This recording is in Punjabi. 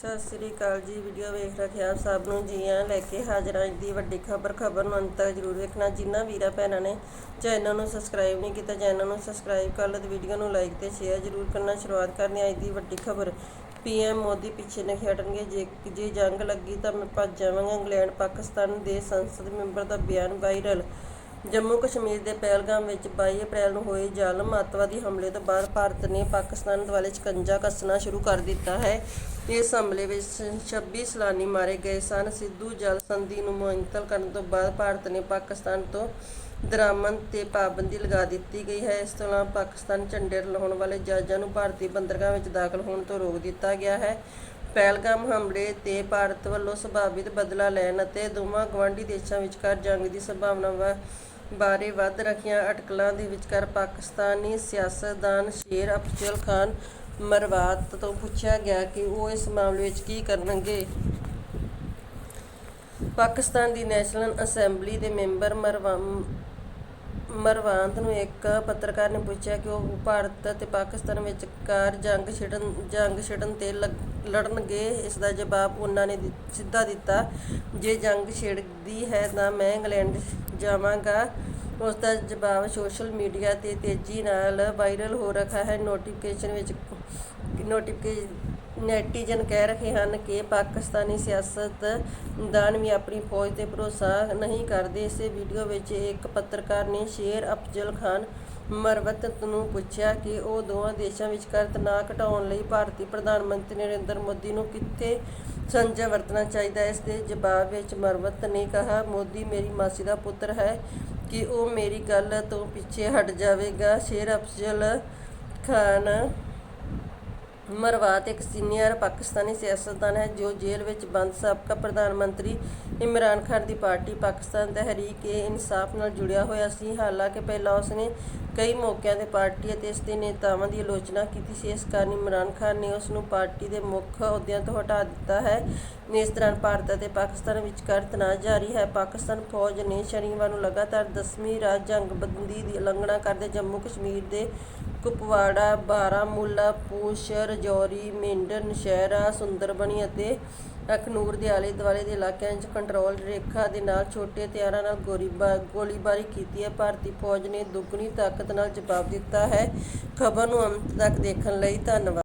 ਸਤਿ ਸ੍ਰੀ ਅਕਾਲ ਜੀ ਵੀਡੀਓ ਵੇਖ ਰਹੇ ਆਪ ਸਭ ਨੂੰ, ਜੀ ਆਇਆਂ ਲੈ ਕੇ ਹਾਜ਼ਰ ਅੱਜ ਦੀ ਵੱਡੀ ਖਬਰ ਖਬਰ ਨੂੰ ਅੰਤ ਤੱਕ ਜ਼ਰੂਰ ਵੇਖਣਾ। ਜਿਨ੍ਹਾਂ ਵੀਰਾਂ ਭੈਣਾਂ ਨੇ ਚੈਨਲ ਨੂੰ ਸਬਸਕ੍ਰਾਈਬ ਨਹੀਂ ਕੀਤਾ, ਚੈਨਲ ਨੂੰ ਸਬਸਕ੍ਰਾਈਬ ਕਰ ਲਓ ਤੇ ਵੀਡੀਓ ਨੂੰ ਲਾਈਕ ਤੇ ਸ਼ੇਅਰ ਜ਼ਰੂਰ ਕਰਨਾ। ਸ਼ੁਰੂਆਤ ਕਰਨੀ ਅੱਜ ਦੀ ਵੱਡੀ ਖਬਰ। ਪੀਐਮ ਮੋਦੀ ਪਿੱਛੇ ਨਹੀਂ ਹਟਣਗੇ। ਜੇ ਜੇ ਜੰਗ ਲੱਗੀ ਤਾਂ ਮੈਂ ਭੱਜ ਜਾਵਾਂਗਾ। ਇੰਗਲੈਂਡ, ਪਾਕਿਸਤਾਨ ਦੇ ਸੰਸਦ ਮੈਂਬਰ ਦਾ ਬਿਆਨ ਵਾਇਰਲ ਜੰਮੂ ਕਸ਼ਮੀਰ ਦੇ ਪਹਿਲਗਾਮ ਵਿੱਚ ਬਾਈ ਅਪ੍ਰੈਲ ਨੂੰ ਹੋਏ ਜ਼ਾਲਮ ਅੱਤਵਾਦੀ ਹਮਲੇ ਤੋਂ ਬਾਅਦ ਭਾਰਤ ਨੇ ਪਾਕਿਸਤਾਨ ਦੁਆਲੇ ਸ਼ਿਕੰਜਾ ਕੱਸਣਾ ਸ਼ੁਰੂ ਕਰ ਦਿੱਤਾ ਹੈ। ਇਸ ਹਮਲੇ ਵਿੱਚ 26 ਸੈਲਾਨੀ ਮਾਰੇ ਗਏ ਸਨ। ਸਿੱਧੂ ਜਲ ਸੰਧੀ ਨੂੰ ਮੁਅੱਤਲ ਕਰਨ ਤੋਂ ਬਾਅਦ ਭਾਰਤ ਨੇ ਪਾਕਿਸਤਾਨ ਤੋਂ ਦਰਾਮਦ ਤੇ ਪਾਬੰਦੀ ਲਗਾ ਦਿੱਤੀ ਗਈ ਹੈ। ਇਸ ਤੋਂ ਇਲਾਵਾ ਪਾਕਿਸਤਾਨ ਝੰਡੇ ਲਾਉਣ ਵਾਲੇ ਜਹਾਜ਼ਾਂ ਨੂੰ ਭਾਰਤੀ ਬੰਦਰਗਾਹ ਵਿੱਚ ਦਾਖਲ ਹੋਣ ਤੋਂ ਰੋਕ ਦਿੱਤਾ ਗਿਆ ਹੈ। ਪਹਿਲਗਾਮ ਹਮਲੇ ਤੇ ਭਾਰਤ ਵੱਲੋਂ ਸੰਭਾਵਿਤ ਬਦਲਾ ਲੈਣ ਅਤੇ ਦੋਵਾਂ ਗਵਾਂਢੀ ਦੇਸ਼ਾਂ ਵਿਚਕਾਰ ਜੰਗ ਦੀ ਸੰਭਾਵਨਾ ਬਾਰੇ ਵੱਧ ਰੱਖੀਆਂ ਅਟਕਲਾਂ ਦੇ ਵਿਚਕਾਰ ਪਾਕਿਸਤਾਨੀ ਸਿਆਸਤਦਾਨ ਸ਼ੇਰ ਅਫਜ਼ਲ ਖਾਨ ਮਰਵਾਤ ਤੋਂ ਪੁੱਛਿਆ ਗਿਆ ਕਿ ਉਹ ਇਸ ਮਾਮਲੇ ਵਿੱਚ ਕੀ ਕਰਨਗੇ। ਪਾਕਿਸਤਾਨ ਦੀ ਨੈਸ਼ਨਲ ਅਸੈਂਬਲੀ ਦੇ ਮੈਂਬਰ ਮਰਵਾ ਮਰਵਾਂਤ ਨੂੰ ਇੱਕ ਪੱਤਰਕਾਰ ਨੇ ਪੁੱਛਿਆ ਕਿ ਉਹ ਭਾਰਤ ਅਤੇ ਪਾਕਿਸਤਾਨ ਵਿਚਕਾਰ ਜੰਗ ਛਿੜਨ ਜੰਗ ਛਿੜਨ ਤੇ ਲੱਗ- ਲੜਨਗੇ। ਇਸ ਦਾ ਜਵਾਬ ਉਹਨਾਂ ਨੇ ਸਿੱਧਾ ਦਿੱਤਾ, ਜੇ ਜੰਗ ਛਿੜਦੀ ਹੈ ਤਾਂ ਮੈਂ ਇੰਗਲੈਂਡ ਜਾਵਾਂਗਾ। ਉਸ ਦਾ ਜਵਾਬ ਸੋਸ਼ਲ ਮੀਡੀਆ ਤੇ ਤੇਜ਼ੀ ਨਾਲ ਵਾਇਰਲ ਹੋ ਰਿਹਾ ਹੈ। ਨੋਟੀਫਿਕੇਸ਼ਨ ਵਿੱਚ ਨੋਟੀਫਿਕੇ ਨੈਟੀਜ਼ਨ ਕਹਿ ਰਹੇ ਹਨ ਕਿ ਪਾਕਿਸਤਾਨੀ ਸਿਆਸਤਦਾਨ ਵੀ ਆਪਣੀ ਫੌਜ ਤੇ ਭਰੋਸਾ ਨਹੀਂ ਕਰਦੇ। ਇਸੇ ਵੀਡੀਓ ਵਿੱਚ ਇੱਕ ਪੱਤਰਕਾਰ ਨੇ ਸ਼ੇਰ ਅਫਜ਼ਲ ਖਾਨ ਮਰਵਤ ਨੂੰ ਪੁੱਛਿਆ ਕਿ ਉਹ ਦੋਵਾਂ ਦੇਸ਼ਾਂ ਵਿਚਕਾਰ ਤਣਾਅ ਘਟਾਉਣ ਲਈ ਭਾਰਤੀ ਪ੍ਰਧਾਨ ਮੰਤਰੀ ਨਰਿੰਦਰ ਮੋਦੀ ਨੂੰ ਕਿੱਥੇ ਸੰਜਾ ਵਰਤਣਾ ਚਾਹੀਦਾ ਇਸ ਦੇ ਜਵਾਬ ਵਿੱਚ ਮਰਵਤ ਨੇ ਕਿਹਾ, ਮੋਦੀ ਮੇਰੀ ਮਾਸੀ ਦਾ ਪੁੱਤਰ ਹੈ, ਕਿ ਉਹ ਮੇਰੀ ਗੱਲ ਤੋਂ ਪਿੱਛੇ ਹਟ ਜਾਵੇਗਾ। ਸ਼ੇਰ ਅਫਜ਼ਲ ਖਾਨ ਮਰਵਾਤ ਇੱਕ ਸੀਨੀਅਰ ਪਾਕਿਸਤਾਨੀ ਸਿਆਸਤਦਾਨ ਹੈ ਜੋ ਜੇਲ੍ਹ ਵਿੱਚ ਬੰਦ ਸਾਬਕਾ ਪ੍ਰਧਾਨ ਮੰਤਰੀ ਇਮਰਾਨ ਖਾਨ ਦੀ ਪਾਰਟੀ ਪਾਕਿਸਤਾਨ ਤਹਿਰੀਕ-ਏ-ਇਨਸਾਫ ਨਾਲ ਜੁੜਿਆ ਹੋਇਆ ਸੀ। ਹਾਲਾਂਕਿ ਪਹਿਲਾਂ ਉਸਨੇ ਕਈ ਮੌਕਿਆਂ ਤੇ ਪਾਰਟੀ ਅਤੇ ਇਸ ਦੇ ਨੇਤਾਵਾਂ ਦੀ ਆਲੋਚਨਾ ਕੀਤੀ ਸੀ। ਇਸ ਕਾਰਨ ਇਮਰਾਨ ਖਾਨ ਨੇ ਉਸਨੂੰ ਪਾਰਟੀ ਦੇ ਮੁੱਖ ਅਹੁਦਿਆਂ ਤੋਂ ਹਟਾ ਦਿੱਤਾ ਹੈ। ਇਸ ਦੌਰਾਨ ਭਾਰਤ ਅਤੇ ਪਾਕਿਸਤਾਨ ਵਿਚਕਾਰ ਤਣਾਅ ਜਾਰੀ ਹੈ। ਪਾਕਿਸਤਾਨ ਫੌਜ ਨੇ ਸ਼ਨੀਵਾਰ ਨੂੰ ਲਗਾਤਾਰ 10ਵੀਂ ਰਾਤ ਜੰਗਬੰਦੀ ਦੀ ਉਲੰਘਣਾ ਕਰਦੇ ਜੰਮੂ ਕਸ਼ਮੀਰ ਦੇ ਕੁਪਵਾੜਾ, ਬਾਰਾਮੂਲਾ ਪੂੰਛ ਰਜੌਰੀ ਮੇਂਢਰ ਨੌਸ਼ਹਿਰਾ ਸੁੰਦਰਬਨੀ ਅਤੇ ਅਖਨੂਰ ਦੇ ਆਲੇ ਦੁਆਲੇ ਦੇ ਇਲਾਕਿਆਂ 'ਚ ਕੰਟਰੋਲ ਰੇਖਾ ਦੇ ਨਾਲ ਛੋਟੇ ਹਥਿਆਰਾਂ ਨਾਲ ਗੋਲੀਬਾ- ਗੋਲੀਬਾਰੀ ਕੀਤੀ ਹੈ। ਭਾਰਤੀ ਫੌਜ ਨੇ ਦੁੱਗਣੀ ਤਾਕਤ ਨਾਲ ਜਵਾਬ ਦਿੱਤਾ ਹੈ। ਖਬਰ ਨੂੰ ਅੰਤ ਤੱਕ ਦੇਖਣ ਲਈ ਧੰਨਵਾਦ।